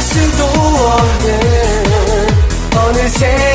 수 없는 어느새